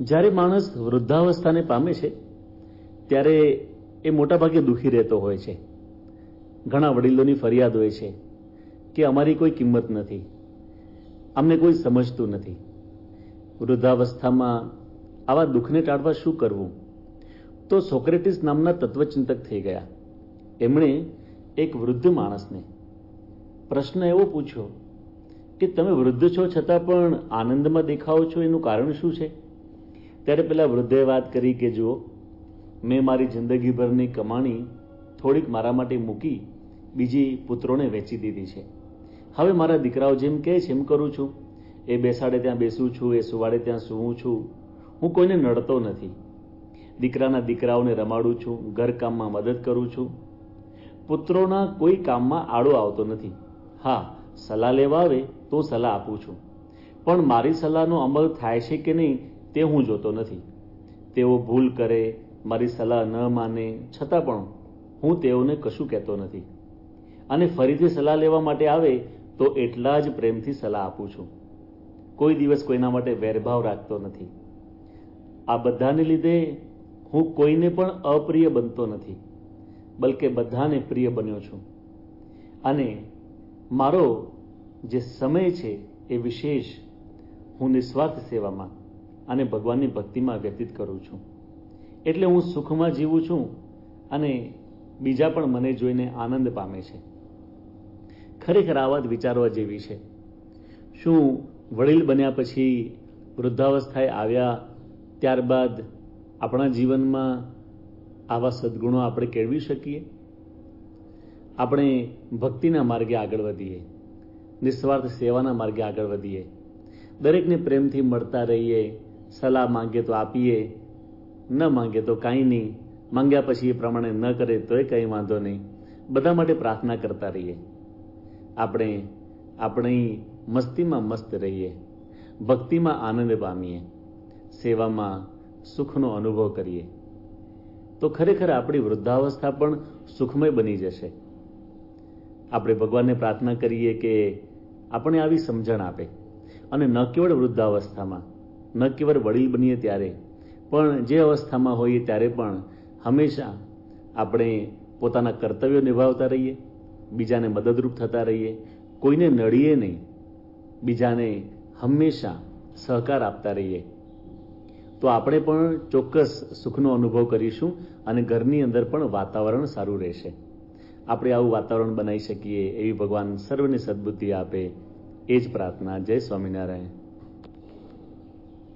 જ્યારે માણસ વૃદ્ધાવસ્થાને પામે છે, ત્યારે એ મોટાભાગે દુઃખી રહેતો હોય છે. ઘણા વડીલોની ફરિયાદ હોય છે કે અમારી કોઈ કિંમત નથી. અમને કોઈ સમજતું નથી. વૃદ્ધાવસ્થામાં આવા દુઃખને ટાળવા શું કરવું? તો સોક્રેટિસ નામના તત્વચિંતક થઈ ગયા. એમણે એક વૃદ્ધ માણસને પ્રશ્ન એવો પૂછ્યો કે, તમે વૃદ્ધ છો છતાં પણ આનંદમાં દેખાવો છો, એનું કારણ શું છે? ત્યારે પેલા વૃદ્ધે વાત કરી કે જુઓ, મેં મારી જિંદગીભરની કમાણી થોડીક મારા માટે મૂકી, બીજી પુત્રોને વેચી દીધી છે. હવે મારા દીકરાઓ જેમ કહે છે એમ કરું છું. એ બેસાડે ત્યાં બેસું છું, એ સુવાડે ત્યાં સૂવું છું. હું કોઈને નડતો નથી. દીકરાના દીકરાઓને રમાડું છું ઘરકામમાં મદદ કરું છું. પુત્રોના કોઈ કામમાં આડો આવતો નથી. હા, સલાહ લેવા આવે તો સલાહ આપું છું. પણ મારી સલાહનો અમલ થાય છે કે નહીં તે હું જોતો નથી. તેઓ ભૂલ કરે, મારી સલાહ ન માને, છતાં પણ હું તેઓને કશું કહેતો નથી. અને ફરીથી સલાહ લેવા માટે આવે તો એટલા જ પ્રેમથી સલાહ આપું છું. કોઈ દિવસ કોઈના માટે વેરભાવ રાખતો નથી. આ બધાને લીધે હું કોઈને પણ અપ્રિય બનતો નથી, બલકે બધાને પ્રિય બન્યો છું. અને મારો જે સમય છે એ વિશેષ હું નિસ્વાર્થ સેવામાં અને ભગવાનની ભક્તિમાં વ્યતીત કરું છું. એટલે હું સુખમાં જીવું છું અને બીજા પણ મને જોઈને આનંદ પામે છે. ખરેખર આ વાત વિચારવા જેવી છે. શું વડીલ બન્યા પછી વૃદ્ધાવસ્થાએ આવ્યા ત્યારબાદ આપણા જીવનમાં આવા સદગુણો આપણે કેળવી શકીએ? આપણે ભક્તિના માર્ગે આગળ વધીએ. નિસ્વાર્થ સેવાના માર્ગે આગળ વધીએ. દરેકને પ્રેમથી મળતા રહીએ. સલાહ માંગે તો આપીએ, ન માંગે તો કાંઈ નહીં. માંગ્યા પછી એ પ્રમાણે ન કરે તોય કંઈ વાંધો નહીં. બધા માટે પ્રાર્થના કરતા રહીએ. આપણે, આપણી મસ્તીમાં મસ્ત રહીએ. ભક્તિમાં આનંદ પામીએ. સેવામાં સુખનો અનુભવ કરીએ. તો ખરેખર આપણી વૃદ્ધાવસ્થા પણ સુખમય બની જશે. આપણે ભગવાનને પ્રાર્થના કરીએ કે આપણે આવી સમજણ આપે. અને ન કેવળ વૃદ્ધાવસ્થામાં ન કેવળ વડીલ બનીએ ત્યારે, પણ જે અવસ્થામાં હોઈએ ત્યારે પણ હંમેશા આપણે પોતાના કર્તવ્યો નિભાવતા રહીએ, બીજાને મદદરૂપ થતા રહીએ, કોઈને નડીએ નહીં, બીજાને હંમેશા સહકાર આપતા રહીએ. તો આપણે પણ ચોક્કસ સુખનો અનુભવ કરીશું અને ઘરની અંદર પણ વાતાવરણ સારું રહેશે. આપણે આવું વાતાવરણ બનાવી શકીએ એવી ભગવાન સર્વની સદબુદ્ધિ આપે, એ જ પ્રાર્થના. જય સ્વામિનારાયણ.